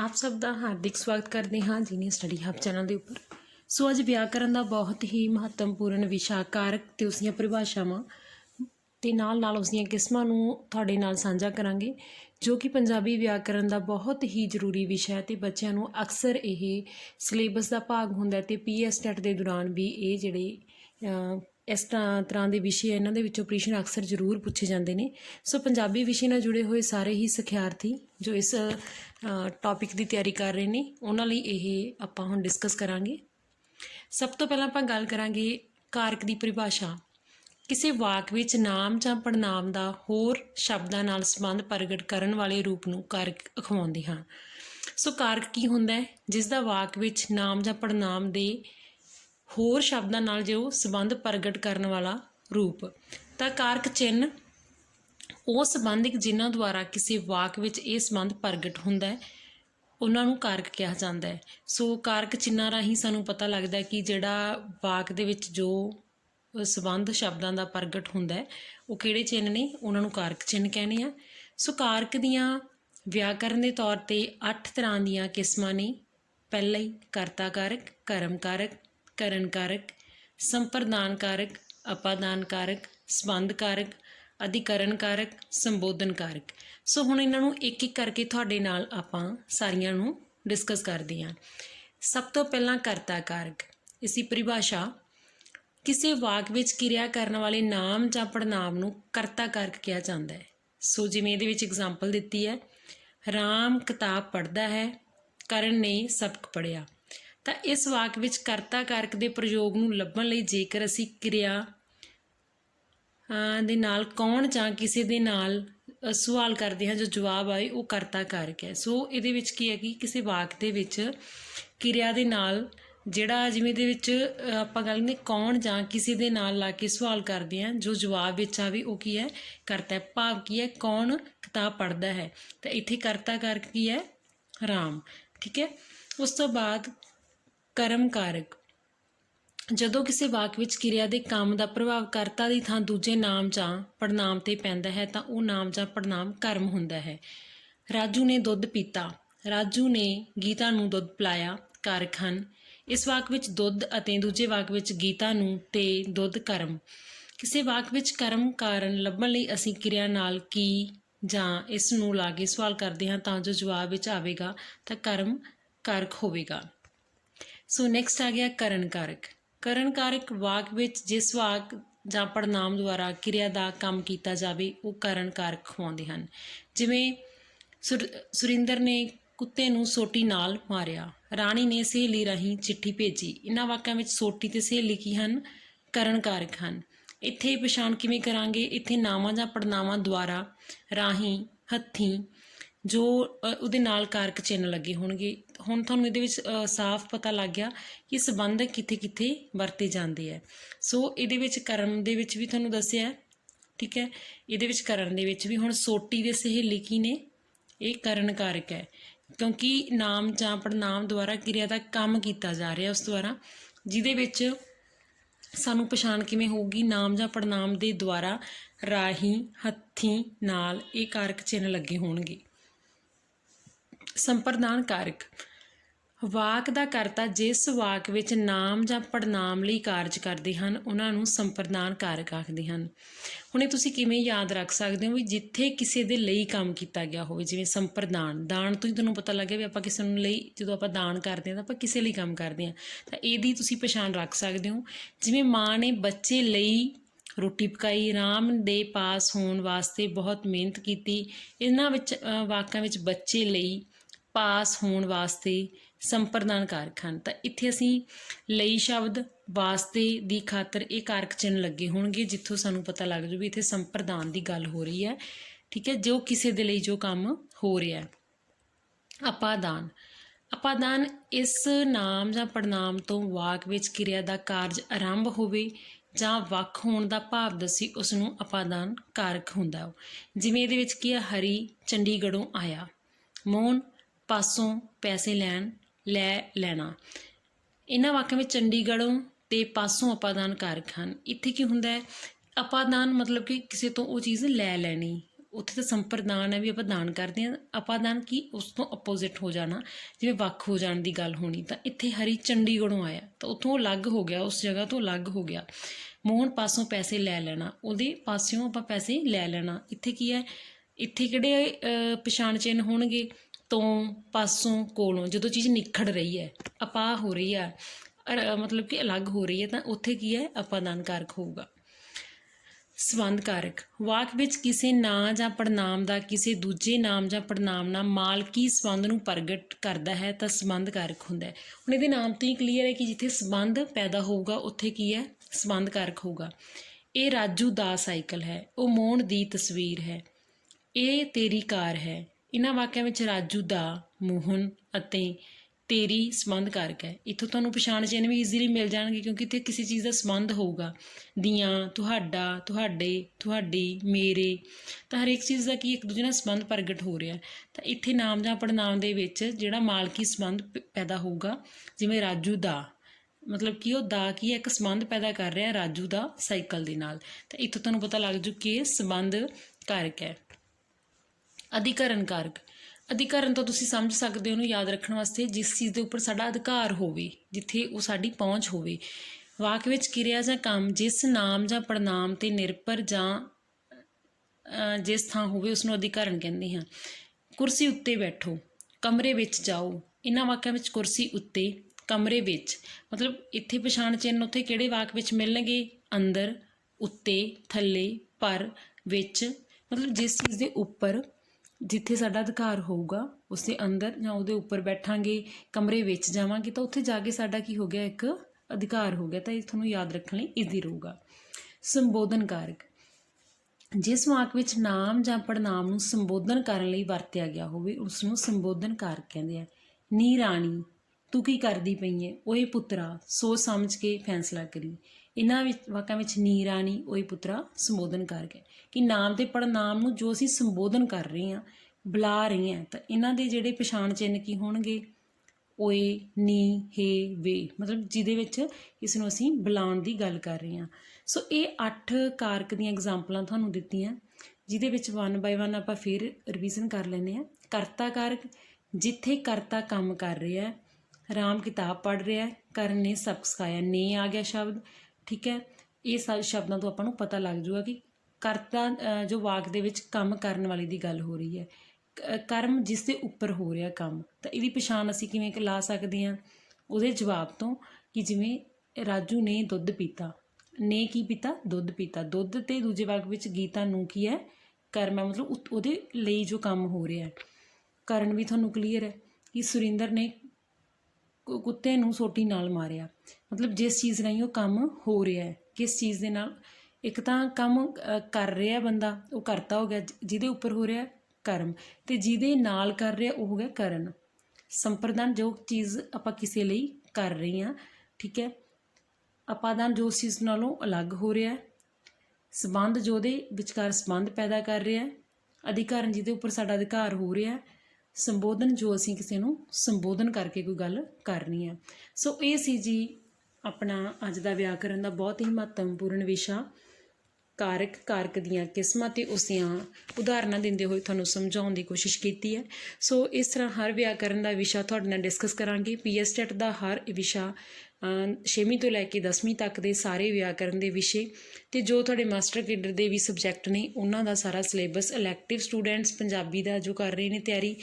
ਆਪ ਸਭ ਦਾ ਹਾਰਦਿਕ ਸਵਾਗਤ ਕਰਦੇ ਹਾਂ ਜੀਨੀਅਸ ਸਟੱਡੀ ਹੱਬ ਚੈਨਲ ਦੇ ਉੱਪਰ। ਸੋ ਅੱਜ ਵਿਆਕਰਨ ਦਾ ਬਹੁਤ ਹੀ ਮਹੱਤਵਪੂਰਨ ਵਿਸ਼ਾ ਕਾਰਕ ਤੇ ਉਸ ਦੀਆਂ ਪਰਿਭਾਸ਼ਾਵਾਂ ਤੇ ਨਾਲ ਨਾਲ ਉਸ ਦੀਆਂ ਕਿਸਮਾਂ ਨੂੰ ਤੁਹਾਡੇ ਨਾਲ ਸਾਂਝਾ ਕਰਾਂਗੇ, ਜੋ ਕਿ ਪੰਜਾਬੀ ਵਿਆਕਰਨ ਦਾ ਬਹੁਤ ਹੀ ਜ਼ਰੂਰੀ ਵਿਸ਼ਾ ਹੈ ਤੇ ਬੱਚਿਆਂ ਨੂੰ ਅਕਸਰ ਇਹ ਸਿਲੇਬਸ ਦਾ ਭਾਗ ਹੁੰਦਾ ਹੈ ਤੇ ਪੀਐਸ ਟੈਟ ਦੇ ਦੌਰਾਨ ਵੀ ਇਹ ਜਿਹੜੇ ਇਸ ਤਰ੍ਹਾਂ ਤਰ੍ਹਾਂ ਦੇ ਵਿਸ਼ੇ ਇਹਨਾਂ ਦੇ ਵਿੱਚੋਂ ਪ੍ਰਸ਼ਨ ਅਕਸਰ ਜ਼ਰੂਰ ਪੁੱਛੇ ਜਾਂਦੇ ਨੇ। ਸੋ ਪੰਜਾਬੀ ਵਿਸ਼ੇ ਨਾਲ ਜੁੜੇ ਹੋਏ ਸਾਰੇ ਹੀ ਸਿਖਿਆਰਥੀ ਜੋ ਇਸ ਟੌਪਿਕ ਦੀ ਤਿਆਰੀ ਕਰ ਰਹੇ ਨੇ, ਉਹਨਾਂ ਲਈ ਇਹ ਆਪਾਂ ਹੁਣ ਡਿਸਕਸ ਕਰਾਂਗੇ। ਸਭ ਤੋਂ ਪਹਿਲਾਂ ਆਪਾਂ ਗੱਲ ਕਰਾਂਗੇ ਕਾਰਕ ਦੀ ਪਰਿਭਾਸ਼ਾ। ਕਿਸੇ ਵਾਕ ਵਿੱਚ ਨਾਮ ਜਾਂ ਪੜਨਾਮ ਦਾ ਹੋਰ ਸ਼ਬਦਾਂ ਨਾਲ ਸੰਬੰਧ ਪ੍ਰਗਟ ਕਰਨ ਵਾਲੇ ਰੂਪ ਨੂੰ ਕਾਰਕ ਅਖਵਾਉਂਦੇ ਹਾਂ। ਸੋ ਕਾਰਕ ਕੀ ਹੁੰਦਾ ਹੈ? ਜਿਸ ਦਾ ਵਾਕ ਵਿੱਚ ਨਾਮ ਜਾਂ ਪੜਨਾਮ ਦੇ ਹੋਰ ਸ਼ਬਦਾਂ ਨਾਲ ਜੋ ਸੰਬੰਧ ਪ੍ਰਗਟ ਕਰਨ ਵਾਲਾ ਰੂਪ। ਤਾਂ ਕਾਰਕ ਚਿੰਨ੍ਹ ਉਹ ਸੰਬੰਧਿਕ ਜਿਨ੍ਹਾਂ ਦੁਆਰਾ ਕਿਸੇ ਵਾਕ ਵਿੱਚ ਇਹ ਸੰਬੰਧ ਪ੍ਰਗਟ ਹੁੰਦਾ ਹੈ, ਉਹਨਾਂ ਨੂੰ ਕਾਰਕ ਕਿਹਾ ਜਾਂਦਾ ਹੈ। ਸੋ ਕਾਰਕ ਚਿੰਨਾਂ ਰਾਹੀਂ ਸਾਨੂੰ ਪਤਾ ਲੱਗਦਾ ਹੈ ਕਿ ਜਿਹੜਾ ਵਾਕ ਦੇ ਵਿੱਚ ਜੋ ਸੰਬੰਧ ਸ਼ਬਦਾਂ ਦਾ ਪ੍ਰਗਟ ਹੁੰਦਾ ਹੈ, ਉਹ ਕਿਹੜੇ ਚਿੰਨ੍ਹ ਨੇ? ਉਹਨਾਂ ਨੂੰ ਕਾਰਕ ਚਿੰਨ੍ਹ ਕਹਿੰਦੇ ਆ ਸੋ ਕਾਰਕ ਦੀਆਂ ਵਿਆਕਰਨ ਦੇ ਤੌਰ ਤੇ 8 ਤਰ੍ਹਾਂ ਦੀਆਂ ਕਿਸਮਾਂ ਨੇ। ਪਹਿਲਾ ਹੀ ਕਰਤਾ ਕਾਰਕ, ਕਰਮ ਕਾਰਕ ਕਰਨ ਕਾਰਕ ਸੰਪਰਦਾਨ ਕਾਰਕ ਅਪਾਦਾਨ ਕਾਰਕ ਸੰਬੰਧ ਕਾਰਕ ਅਧਿਕਰਨ ਕਾਰਕ ਸੰਬੋਧਨ ਕਾਰਕ ਸੋ ਹੁਣ ਇਹਨਾਂ ਨੂੰ ਇੱਕ ਇੱਕ ਕਰਕੇ ਤੁਹਾਡੇ ਨਾਲ ਆਪਾਂ ਸਾਰੀਆਂ ਨੂੰ ਡਿਸਕਸ ਕਰਦੇ ਹਾਂ। ਸਭ ਤੋਂ ਪਹਿਲਾਂ ਕਰਤਾ ਕਾਰਕ ਇਸ ਦੀ ਪਰਿਭਾਸ਼ਾ, ਕਿਸੇ ਵਾਕ ਵਿੱਚ ਕਿਰਿਆ ਕਰਨ ਵਾਲੇ ਨਾਮ ਜਾਂ ਪੜਨਾਮ ਨੂੰ ਕਰਤਾ ਕਾਰਕ ਕਿਹਾ ਜਾਂਦਾ ਹੈ। ਸੋ ਜਿਵੇਂ ਇਹਦੇ ਵਿੱਚ ਐਗਜ਼ਾਮਪਲ ਦਿੱਤੀ ਹੈ, ਰਾਮ ਕਿਤਾਬ ਪੜ੍ਹਦਾ ਹੈ, ਕਰਨ ਨੇ ਸਬਕ ਪੜ੍ਹਿਆ। ਤਾਂ ਇਸ ਵਾਕ ਵਿੱਚ ਕਰਤਾ ਕਾਰਕ ਦੇ ਪ੍ਰਯੋਗ ਨੂੰ ਲੱਭਣ ਲਈ ਜੇਕਰ ਅਸੀਂ ਕਿਰਿਆ ਦੇ ਨਾਲ ਕੌਣ ਜਾਂ ਕਿਸੇ ਦੇ ਨਾਲ ਸਵਾਲ ਕਰਦੇ ਹਾਂ ਜੋ ਜਵਾਬ ਆਏ, ਉਹ ਕਰਤਾ ਕਾਰਕ ਹੈ। ਸੋ ਇਹਦੇ ਵਿੱਚ ਕੀ ਹੈ ਕਿ ਕਿਸੇ ਵਾਕ ਦੇ ਵਿੱਚ ਕਿਰਿਆ ਦੇ ਨਾਲ ਜਿਹੜਾ ਜਿਵੇਂ ਦੇ ਵਿੱਚ ਆਪਾਂ ਗੱਲ ਨੇ ਕੌਣ ਜਾਂ ਕਿਸੇ ਦੇ ਨਾਲ ਲਾ ਕੇ ਸਵਾਲ ਕਰਦੇ ਹਾਂ, ਜੋ ਜਵਾਬ ਵਿੱਚ ਆਵੇ, ਉਹ ਕੀ ਹੈ? ਕਰਤਾ ਹੈ। ਭਾਵ ਕੀ ਹੈ? ਕੌਣ ਕਿਤਾਬ ਪੜ੍ਹਦਾ ਹੈ। ਤਾਂ ਇੱਥੇ ਕਰਤਾ ਕਾਰਕ ਕੀ ਹੈ? ਰਾਮ। ਠੀਕ ਹੈ? ਉਸ ਤੋਂ ਬਾਅਦ ਕਰਮ ਕਾਰਕ ਜਦੋਂ ਕਿਸੇ ਵਾਕ ਵਿੱਚ ਕਿਰਿਆ ਦੇ ਕੰਮ ਦਾ ਪ੍ਰਭਾਵ ਕਰਤਾ ਦੀ ਥਾਂ ਦੂਜੇ ਨਾਮ ਜਾਂ ਪੜਨਾਮ ਤੇ ਪੈਂਦਾ ਹੈ, ਤਾਂ ਉਹ ਨਾਮ ਜਾਂ ਪੜਨਾਮ ਕਰਮ ਹੁੰਦਾ ਹੈ। ਰਾਜੂ ਨੇ ਦੁੱਧ ਪੀਤਾ। ਰਾਜੂ ਨੇ ਗੀਤਾ ਨੂੰ ਦੁੱਧ ਪਿਲਾਇਆ, ਕਾਰਕ ਹਨ। ਇਸ ਵਾਕ ਵਿੱਚ ਦੁੱਧ ਅਤੇ ਦੂਜੇ ਵਾਕ ਵਿੱਚ ਗੀਤਾ ਨੂੰ ਤੇ ਦੁੱਧ ਕਰਮ। ਕਿਸੇ ਵਾਕ ਵਿੱਚ ਕਰਮ ਕਾਰਨ ਲੱਭਣ ਲਈ ਅਸੀਂ ਕਿਰਿਆ ਨਾਲ ਕੀ ਜਾਂ ਇਸ ਨੂੰ ਲਾ ਕੇ ਸਵਾਲ ਕਰਦੇ ਹਾਂ ਤਾਂ ਜੋ ਜਵਾਬ ਵਿੱਚ ਆਵੇਗਾ ਤਾਂ ਕਰਮ ਕਾਰਕ ਹੋਵੇਗਾ। ਸੋ ਨੈਕਸਟ ਆ ਗਿਆ ਕਰਨ ਕਾਰਕ। ਕਰਨ ਕਾਰਕ ਵਾਕ ਵਿੱਚ ਜਿਸ ਵਾਕ ਜਾਂ ਪੜਨਾਮ ਦੁਆਰਾ ਕਿਰਿਆ ਦਾ ਕੰਮ ਕੀਤਾ ਜਾਵੇ, ਉਹ ਕਰਨ ਕਾਰਕ ਖਵਾਉਂਦੇ ਹਨ। ਜਿਵੇਂ ਸੁਰ- ਸੁਰਿੰਦਰ ਨੇ ਕੁੱਤੇ ਨੂੰ ਸੋਟੀ ਨਾਲ ਮਾਰਿਆ। ਰਾਣੀ ਨੇ ਸਹੇਲੀ ਰਾਹੀਂ ਚਿੱਠੀ ਭੇਜੀ। ਇਹਨਾਂ ਵਾਕਾਂ ਵਿੱਚ ਸੋਟੀ ਤੇ ਸਹੇਲੀ ਕੀ ਹਨ? ਕਰਨ ਕਾਰਕ ਹਨ। ਇੱਥੇ ਪਛਾਣ ਕਿਵੇਂ ਕਰਾਂਗੇ? ਇੱਥੇ ਨਾਵਾਂ ਜਾਂ ਪੜਨਾਵਾਂ ਦੁਆਰਾ ਰਾਹੀਂ ਹੱਥੀਂ ਜੋ ਉਹਦੇ ਨਾਲ ਕਾਰਕ ਚਿੰਨ੍ਹ ਲੱਗੇ ਹੋਣਗੇ। ਹੁਣ ਤੁਹਾਨੂੰ ਇਹਦੇ ਵਿੱਚ ਸਾਫ਼ ਪਤਾ ਲੱਗ ਗਿਆ ਕਿ ਸੰਬੰਧ ਕਿੱਥੇ ਕਿੱਥੇ ਵਰਤੇ ਜਾਂਦੇ ਆ। ਸੋ ਇਹਦੇ ਵਿੱਚ ਕਰਮ ਦੇ ਵਿੱਚ ਵੀ ਤੁਹਾਨੂੰ ਦੱਸਿਆ, ਠੀਕ ਹੈ? ਇਹਦੇ ਵਿੱਚ ਕਰਨ ਦੇ ਵਿੱਚ ਵੀ ਹੁਣ ਸੋਟੀ ਦੇ ਸਹੇਲੀ ਕੀ ਨੇ? ਇਹ ਕਰਨ ਕਾਰਕ ਹੈ। ਕਿਉਂਕਿ ਨਾਮ ਜਾਂ ਪੜਨਾਮ ਦੁਆਰਾ ਕਿਰਿਆ ਦਾ ਕੰਮ ਕੀਤਾ ਜਾ ਰਿਹਾ ਉਸ ਦੁਆਰਾ, ਜਿਹਦੇ ਵਿੱਚ ਸਾਨੂੰ ਪਛਾਣ ਕਿਵੇਂ ਹੋਊਗੀ? ਨਾਮ ਜਾਂ ਪੜਨਾਮ ਦੇ ਦੁਆਰਾ ਰਾਹੀਂ, ਹੱਥੀਂ ਨਾਲ ਇਹ ਕਾਰਕ ਚਿੰਨ੍ਹ ਲੱਗੇ ਹੋਣਗੇ। ਸੰਪਰਦਾਨ ਕਾਰਕ। ਵਾਕ ਦਾ ਕਰਤਾ ਜਿਸ ਵਾਕ ਵਿੱਚ ਨਾਮ ਜਾਂ ਪੜਨਾਮ ਲਈ ਕਾਰਜ ਕਰਦੇ ਹਨ, ਉਹਨਾਂ ਨੂੰ ਸੰਪਰਦਾਨ ਕਾਰਕ ਆਖਦੇ ਹਨ। ਹੁਣ ਇਹ ਤੁਸੀਂ ਕਿਵੇਂ ਯਾਦ ਰੱਖ ਸਕਦੇ ਹੋ ਵੀ ਜਿੱਥੇ ਕਿਸੇ ਦੇ ਲਈ ਕੰਮ ਕੀਤਾ ਗਿਆ ਹੋਵੇ, ਜਿਵੇਂ ਸੰਪਰਦਾਨ ਦਾਨ ਤੋਂ ਹੀ ਤੁਹਾਨੂੰ ਪਤਾ ਲੱਗਿਆ ਵੀ ਆਪਾਂ ਕਿਸੇ ਨੂੰ ਲਈ, ਜਦੋਂ ਆਪਾਂ ਦਾਨ ਕਰਦੇ ਹਾਂ ਤਾਂ ਆਪਾਂ ਕਿਸੇ ਲਈ ਕੰਮ ਕਰਦੇ ਹਾਂ। ਤਾਂ ਇਹਦੀ ਤੁਸੀਂ ਪਛਾਣ ਰੱਖ ਸਕਦੇ ਹੋ, ਜਿਵੇਂ ਮਾਂ ਨੇ ਬੱਚੇ ਲਈ ਰੋਟੀ ਪਕਾਈ, ਰਾਮ ਦੇ ਪਾਸ ਹੋਣ ਵਾਸਤੇ ਬਹੁਤ ਮਿਹਨਤ ਕੀਤੀ, ਇਹਨਾਂ ਵਿੱਚ ਵਾਕਾਂ ਵਿੱਚ ਬੱਚੇ ਲਈ ਪਾਸ ਹੋਣ ਵਾਸਤੇ ਸੰਪਰਦਾਨ ਕਾਰਕ ਹਨ ਤਾਂ ਇੱਥੇ ਅਸੀਂ ਲਈ ਸ਼ਬਦ ਵਾਸਤੇ ਦੀ ਖਾਤਰ ਇਹ ਕਾਰਕ ਚਿੰਨ੍ਹ ਲੱਗੇ ਹੋਣਗੇ, ਜਿੱਥੋਂ ਸਾਨੂੰ ਪਤਾ ਲੱਗ ਜੂ ਵੀ ਇੱਥੇ ਸੰਪਰਦਾਨ ਦੀ ਗੱਲ ਹੋ ਰਹੀ ਹੈ। ਠੀਕ ਹੈ, ਜੋ ਕਿਸੇ ਦੇ ਲਈ ਜੋ ਕੰਮ ਹੋ ਰਿਹਾ ਹੈ। ਅਪਾਦਾਨ। ਅਪਾਦਾਨ ਇਸ ਨਾਮ ਜਾਂ ਪੜਨਾਮ ਤੋਂ ਵਾਕ ਵਿੱਚ ਕਿਰਿਆ ਦਾ ਕਾਰਜ ਆਰੰਭ ਹੋਵੇ ਜਾਂ ਵੱਖ ਹੋਣ ਦਾ ਭਾਵ ਦੱਸੀ ਉਸ ਨੂੰ ਅਪਾਦਾਨ ਕਾਰਕ ਹੁੰਦਾ ਹੈ। ਜਿਵੇਂ ਇਹਦੇ ਵਿੱਚ ਕੀ ਹੈ? ਹਰੀ ਚੰਡੀਗੜ੍ਹੋਂ ਆਇਆ। ਮੋਹਨ, ਪਾਸੋਂ ਪੈਸੇ ਲੈਣ ਲੈ ਲੈਣਾ। ਇਹਨਾਂ ਵਾਕਿਆਂ ਵਿੱਚ ਚੰਡੀਗੜ੍ਹੋਂ ਤੇ ਪਾਸੋਂ ਅਪਾਦਾਨ ਕਾਰਕ ਹਨ। ਇੱਥੇ ਕੀ ਹੁੰਦਾ ਹੈ? ਅਪਾਦਾਨ ਮਤਲਬ ਕਿ ਕਿਸੇ ਤੋਂ ਉਹ ਚੀਜ਼ ਲੈ ਲੈਣੀ। ਉੱਥੇ ਤਾਂ ਸੰਪਰਦਾਨ ਹੈ ਵੀ ਆਪਾਂ ਦਾਨ ਕਰਦੇ ਹਾਂ। ਅਪਾਦਾਨ ਕੀ? ਉਸ ਤੋਂ ਆਪੋਜ਼ਿਟ ਹੋ ਜਾਣਾ। ਜਿਵੇਂ ਵੱਖ ਹੋ ਜਾਣ ਦੀ ਗੱਲ ਹੋਣੀ, ਤਾਂ ਇੱਥੇ ਹਰੀ ਚੰਡੀਗੜ੍ਹੋਂ ਆਇਆ। ਤਾਂ ਉੱਥੋਂ ਅਲੱਗ ਹੋ ਗਿਆ, ਉਸ ਜਗ੍ਹਾ ਤੋਂ ਅਲੱਗ ਹੋ ਗਿਆ। ਮੋਹਨ ਪਾਸੋਂ ਪੈਸੇ ਲੈ ਲੈਣਾ। ਉਹਦੇ ਪਾਸਿਓਂ ਆਪਾਂ ਪੈਸੇ ਲੈ ਲੈਣਾ। ਇੱਥੇ ਕੀ ਹੈ? ਇੱਥੇ ਕਿਹੜੇ ਪਛਾਣ ਚਿੰਨ੍ਹ ਹੋਣਗੇ? ਤੋਂ ਪਾਸੋਂ ਕੋਲੋਂ ਜਦੋਂ ਚੀਜ਼ ਨਿਖੜ ਰਹੀ ਹੈ ਅਪਾ ਹੋ ਰਹੀ ਹੈ ਮਤਲਬ ਕਿ ਅਲੱਗ ਹੋ ਰਹੀ ਹੈ, ਤਾਂ ਉੱਥੇ ਕੀ ਹੈ? ਅਪਾਦਾਨ ਕਾਰਕ ਹੋਊਗਾ। ਸੰਬੰਧ ਕਾਰਕ ਵਾਕ ਵਿੱਚ ਕਿਸੇ ਨਾਂ ਜਾਂ ਪੜਨਾਮ ਦਾ, ਕਿਸੇ ਦੂਜੇ ਨਾਮ ਜਾਂ ਪੜਨਾਮ ਨਾਲ ਮਾਲਕੀ ਸੰਬੰਧ ਨੂੰ ਪ੍ਰਗਟ ਕਰਦਾ ਹੈ, ਤਾਂ ਸੰਬੰਧ ਕਾਰਕ ਹੁੰਦਾ ਹੈ। ਹੁਣ ਇਹਦੇ ਨਾਮ ਤੋਂ ਹੀ ਕਲੀਅਰ ਹੈ ਕਿ ਜਿੱਥੇ ਸੰਬੰਧ ਪੈਦਾ ਹੋਊਗਾ, ਉੱਥੇ ਕੀ ਹੈ? ਸੰਬੰਧ ਕਾਰਕ ਹੋਊਗਾ। ਇਹ ਰਾਜੂ ਦਾ ਸਾਈਕਲ ਹੈ। ਉਹ ਮੋਹਨ ਦੀ ਤਸਵੀਰ ਹੈ। ਇਹ ਤੇਰੀ ਕਾਰ ਹੈ। ਇਹਨਾਂ ਵਾਕਿਆਂ ਵਿੱਚ ਰਾਜੂ ਦਾ, ਮੋਹਨ ਅਤੇ ਤੇਰੀ ਸੰਬੰਧ ਕਾਰਕ ਹੈ। ਇੱਥੋਂ ਤੁਹਾਨੂੰ ਪਛਾਣ ਚਿੰਨ੍ਹ ਵੀ ਈਜ਼ੀਲੀ ਮਿਲ ਜਾਣਗੇ ਕਿਉਂਕਿ ਇੱਥੇ ਕਿਸੇ ਚੀਜ਼ ਦਾ ਸੰਬੰਧ ਹੋਊਗਾ। ਦੀਆਂ, ਤੁਹਾਡਾ, ਤੁਹਾਡੇ, ਤੁਹਾਡੀ, ਮੇਰੇ, ਤਾਂ ਹਰੇਕ ਚੀਜ਼ ਦਾ ਕੀ ਇੱਕ ਦੂਜੇ ਨਾਲ ਸੰਬੰਧ ਪ੍ਰਗਟ ਹੋ ਰਿਹਾ ਤਾਂ ਇੱਥੇ ਨਾਮ ਜਾਂ ਪੜਨਾਮ ਦੇ ਵਿੱਚ ਜਿਹੜਾ ਮਾਲਕੀ ਸੰਬੰਧ ਪ- ਪੈਦਾ ਹੋਊਗਾ, ਜਿਵੇਂ ਰਾਜੂ ਦਾ, ਮਤਲਬ ਕਿ ਉਹ ਦਾ ਕੀ ਇੱਕ ਸੰਬੰਧ ਪੈਦਾ ਕਰ ਰਿਹਾ ਰਾਜੂ ਦਾ ਸਾਈਕਲ ਦੇ ਨਾਲ। ਤਾਂ ਇੱਥੋਂ ਤੁਹਾਨੂੰ ਪਤਾ ਲੱਗ ਜੂ ਕਿ ਇਹ ਸੰਬੰਧ ਕਾਰਕ ਹੈ। ਅਧਿਕਰਨ ਕਾਰਕ। ਅਧਿਕਰਨ ਤੋਂ ਤੁਸੀਂ ਸਮਝ ਸਕਦੇ ਹੋ ਉਹਨੂੰ ਯਾਦ ਰੱਖਣ ਵਾਸਤੇ ਜਿਸ ਚੀਜ਼ ਦੇ ਉੱਪਰ ਸਾਡਾ ਅਧਿਕਾਰ ਹੋਵੇ, ਜਿੱਥੇ ਉਹ ਸਾਡੀ ਪਹੁੰਚ ਹੋਵੇ। ਵਾਕ ਵਿੱਚ ਕਿਰਿਆ ਜਾਂ ਕੰਮ, ਜਿਸ ਨਾਮ ਜਾਂ ਪੜਨਾਮ ਤੇ ਨਿਰਭਰ ਜਾਂ ਜਿਸ ਥਾਂ ਹੋਵੇ ਉਸ ਨੂੰ ਅਧਿਕਰਨ ਕਹਿੰਦੇ ਹਾਂ। ਕੁਰਸੀ ਉੱਤੇ ਬੈਠੋ, ਕਮਰੇ ਵਿੱਚ ਜਾਓ। ਇਹਨਾਂ ਵਾਕਾਂ ਵਿੱਚ ਕੁਰਸੀ ਉੱਤੇ, ਕਮਰੇ ਵਿੱਚ। ਮਤਲਬ ਇੱਥੇ ਪਛਾਣ ਚਿੰਨ੍ਹ ਉੱਥੇ ਕਿਹੜੇ ਵਾਕ ਵਿੱਚ ਮਿਲਣਗੇ? ਅੰਦਰ, ਉੱਤੇ, ਥੱਲੇ, ਪਰ, ਵਿੱਚ। ਮਤਲਬ ਜਿਸ ਚੀਜ਼ ਦੇ ਉੱਪਰ ਜਿੱਥੇ ਸਾਡਾ ਅਧਿਕਾਰ ਹੋਊਗਾ ਉਸ ਦੇ ਅੰਦਰ ਜਾਂ ਉਹਦੇ ਉੱਪਰ ਬੈਠਾਂਗੇ, ਕਮਰੇ ਵਿੱਚ ਜਾਵਾਂਗੇ, ਤਾਂ ਉੱਥੇ ਜਾ ਕੇ ਸਾਡਾ ਕੀ ਹੋ ਗਿਆ, ਇੱਕ ਅਧਿਕਾਰ ਹੋ ਗਿਆ, ਤਾਂ ਇਹ ਤੁਹਾਨੂੰ ਯਾਦ ਰੱਖਣ ਲਈ ਈਜ਼ੀ ਰਹੂਗਾ। ਸੰਬੋਧਨ ਕਾਰਕ। ਜਿਸ ਵਾਕ ਵਿੱਚ ਨਾਮ ਜਾਂ ਪੜਨਾਮ ਨੂੰ ਸੰਬੋਧਨ ਕਰਨ ਲਈ ਵਰਤਿਆ ਗਿਆ ਹੋਵੇ ਉਸ ਨੂੰ ਸੰਬੋਧਨ ਕਾਰਕ ਕਹਿੰਦੇ ਆ। ਨੀ ਰਾਣੀ, ਤੂੰ ਕੀ ਕਰਦੀ ਪਈ ਏ? ਓਏ ਪੁੱਤਰਾ, ਸੋਚ ਸਮਝ ਕੇ ਫੈਸਲਾ ਕਰੀ। ਇਹਨਾਂ ਵਿੱਚ ਵਾਕਾਂ ਵਿੱਚ ਨੀ ਰਾਣੀ ਓਏ ਪੁੱਤਰਾ ਸੰਬੋਧਨ ਕਾਰਕ ਹੈ ਕਿ ਨਾਮ ਤੇ ਪੜਨਾਮ ਨੂੰ ਜੋ ਅਸੀਂ ਸੰਬੋਧਨ ਕਰ ਰਹੇ ਹਾਂ, ਬੁਲਾ ਰਹੇ ਹਾਂ, ਤਾਂ ਇਹਨਾਂ ਦੇ ਜਿਹੜੇ ਪਛਾਣ ਚਿੰਨ੍ਹ ਕੀ ਹੋਣਗੇ? ਓਏ, ਨੀ, ਹੇ, ਵੇ, ਮਤਲਬ ਜਿਹਦੇ ਵਿੱਚ ਇਸ ਨੂੰ ਅਸੀਂ ਬੁਲਾਉਣ ਦੀ ਗੱਲ ਕਰ ਰਹੇ ਹਾਂ। ਸੋ ਇਹ ਅੱਠ ਕਾਰਕ ਦੀਆਂ ਐਗਜ਼ਾਮਪਲਾਂ ਤੁਹਾਨੂੰ ਦਿੱਤੀਆਂ, ਜਿਹਦੇ ਵਿੱਚ ਵਨ ਬਾਈ ਵਨ ਆਪਾਂ ਫਿਰ ਰਿਵੀਜ਼ਨ ਕਰ ਲੈਂਦੇ ਹਾਂ। ਕਰਤਾ ਕਾਰਕ, ਜਿੱਥੇ ਕਰਤਾ ਕੰਮ ਕਰ ਰਿਹਾ ਹੈ, ਰਾਮ ਕਿਤਾਬ ਪੜ੍ਹ ਰਿਹਾ ਹੈ, ਕਰਨ ਨੇ ਸਬਕ ਸਿਖਾਇਆ ਨੇ ਆ ਗਿਆ ਸ਼ਬਦ ਠੀਕ ਹੈ? ਇਹ ਸਾਰੇ ਸ਼ਬਦਾਂ ਤੋਂ ਆਪਾਂ ਨੂੰ ਪਤਾ ਲੱਗ ਜੂਗਾ ਕਿ ਕਰਤਾ ਜੋ ਵਾਕ ਦੇ ਵਿੱਚ ਕੰਮ ਕਰਨ ਵਾਲੇ ਦੀ ਗੱਲ ਹੋ ਰਹੀ ਹੈ। ਕ- ਕਰਮ ਜਿਸ ਦੇ ਉੱਪਰ ਹੋ ਰਿਹਾ ਕੰਮ। ਤਾਂ ਇਹਦੀ ਪਛਾਣ ਅਸੀਂ ਕਿਵੇਂ ਲਾ ਸਕਦੇ ਹਾਂ? ਉਹਦੇ ਜਵਾਬ ਤੋਂ ਕਿ ਜਿਵੇਂ ਰਾਜੂ ਨੇ ਦੁੱਧ ਪੀਤਾ। ਨੇ ਕੀ ਪੀਤਾ? ਦੁੱਧ ਪੀਤਾ। ਦੁੱਧ ਤੇ ਦੂਜੇ ਵਾਕ ਵਿੱਚ ਗੀਤਾ ਨੂੰ ਕੀ ਹੈ? ਕਰਮ ਹੈ। ਮਤਲਬ ਉਤ- ਉਹਦੇ ਲਈ ਜੋ ਕੰਮ ਹੋ ਰਿਹਾ ਹੈ। ਕਰਨ ਵੀ ਤੁਹਾਨੂੰ ਕਲੀਅਰ ਹੈ ਕਿ ਸੁਰਿੰਦਰ ਨੇ ਕੁੱਤੇ ਨੂੰ ਸੋਟੀ ਨਾਲ ਮਾਰਿਆ। ਮਤਲਬ ਜਿਸ ਚੀਜ਼ ਰਾਹੀਂ ਉਹ ਕੰਮ ਹੋ ਰਿਹਾ ਹੈ, ਕਿਸ ਚੀਜ਼ ਦੇ ਨਾਲ, ਇੱਕ ਤਾਂ ਕੰਮ ਕਰ ਰਿਹਾ ਬੰਦਾ, ਉਹ ਕਰਤਾ ਹੋ ਗਿਆ, ਜਿ- ਜਿਹਦੇ ਉੱਪਰ ਹੋ ਰਿਹਾ ਕਰਮ, ਤੇ ਜਿਹਦੇ ਨਾਲ ਕਰ ਰਿਹਾ ਉਹ ਹੋ ਗਿਆ ਕਰਨ। ਸੰਪਰਦਾਨ ਜੋ ਚੀਜ਼ ਆਪਾਂ ਕਿਸੇ ਲਈ ਕਰ ਰਹੇ ਹਾਂ, ਠੀਕ ਹੈ? ਅਪਾਦਾਨ ਜੋ ਉਸ ਚੀਜ਼ ਨਾਲੋਂ ਅਲੱਗ ਹੋ ਰਿਹਾ ਹੈ, ਸਬੰਧ ਜੋ ਦੇ ਵਿਚਕਾਰ ਸਬੰਧ ਪੈਦਾ ਕਰ ਰਿਹਾ ਹੈ, ਅਧਿਕਾਰਨ ਜਿਹਦੇ ਉੱਪਰ ਸਾਡਾ ਅਧਿਕਾਰ ਹੋ ਰਿਹਾ ਹੈ ਸੰਬੋਧਨ ਜੋ ਅਸੀਂ ਕਿਸੇ ਨੂੰ ਸੰਬੋਧਨ ਕਰਕੇ ਕੋਈ ਗੱਲ ਕਰਨੀ ਹੈ ਸੋ ਇਹ ਸੀ ਜੀ ਆਪਣਾ ਅੱਜ ਦਾ ਵਿਆਕਰਨ ਦਾ ਬਹੁਤ ਹੀ ਮਹੱਤਵਪੂਰਨ ਵਿਸ਼ਾ, ਕਾਰਕ ਕਾਰਕ ਦੀਆਂ ਕਿਸਮਾਂ ਤੇ ਉਸ ਦੀਆਂ ਉਦਾਹਰਨਾਂ ਦਿੰਦੇ ਹੋਏ ਤੁਹਾਨੂੰ ਸਮਝਾਉਣ ਦੀ ਕੋਸ਼ਿਸ਼ ਕੀਤੀ ਹੈ। ਸੋ ਇਸ ਤਰ੍ਹਾਂ ਹਰ ਵਿਆਕਰਨ ਦਾ ਵਿਸ਼ਾ ਤੁਹਾਡੇ ਨਾਲ ਡਿਸਕਸ ਕਰਾਂਗੇ। ਪੀਐਸ ਟੈਟ ਦਾ ਹਰ ਵਿਸ਼ਾ ਛੇਵੀਂ ਤੋਂ ਲੈ ਕੇ 10ਵੀਂ ਤੱਕ ਦੇ ਸਾਰੇ ਵਿਆਕਰਨ ਦੇ ਵਿਸ਼ੇ ਤੇ ਜੋ ਤੁਹਾਡੇ ਮਾਸਟਰ ਕੇਡਰ ਦੇ ਵੀ ਸਬਜੈਕਟ ਨੇ, ਉਹਨਾਂ ਦਾ ਸਾਰਾ ਸਿਲੇਬਸ ਇਲੈਕਟਿਵ ਸਟੂਡੈਂਟਸ ਪੰਜਾਬੀ ਦਾ ਜੋ ਕਰ ਰਹੇ ਨੇ ਤਿਆਰੀ,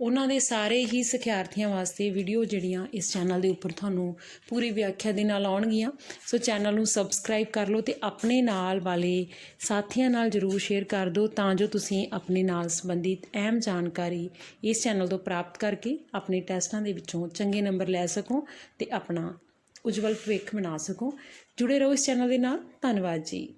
ਉਹਨਾਂ ਦੇ ਸਾਰੇ ਹੀ ਸਿਖਿਆਰਥੀਆਂ ਵਾਸਤੇ ਵੀਡੀਓ ਜਿਹੜੀਆਂ ਇਸ ਚੈਨਲ ਦੇ ਉੱਪਰ ਤੁਹਾਨੂੰ ਪੂਰੀ ਵਿਆਖਿਆ ਦੇ ਨਾਲ ਆਉਣਗੀਆਂ। ਸੋ ਚੈਨਲ ਨੂੰ ਸਬਸਕ੍ਰਾਈਬ ਕਰ ਲਓ ਤੇ ਆਪਣੇ ਨਾਲ ਵਾਲੇ ਸਾਥੀਆਂ ਨਾਲ ਜਰੂਰ ਸ਼ੇਅਰ ਕਰ ਦਿਓ ਤਾਂ ਜੋ ਤੁਸੀਂ ਆਪਣੇ ਨਾਲ ਸੰਬੰਧਿਤ ਅਹਿਮ ਜਾਣਕਾਰੀ ਇਸ ਚੈਨਲ ਤੋਂ ਪ੍ਰਾਪਤ ਕਰਕੇ ਆਪਣੇ ਟੈਸਟਾਂ ਦੇ ਵਿੱਚੋਂ ਚੰਗੇ ਨੰਬਰ ਲੈ ਸਕੋ ਤੇ ਆਪਣਾ ਉਜਵਲ ਭਵਿੱਖ ਬਣਾ ਸਕੋ। ਜੁੜੇ ਰਹੋ ਇਸ ਚੈਨਲ ਦੇ ਨਾਲ। ਧੰਨਵਾਦ ਜੀ।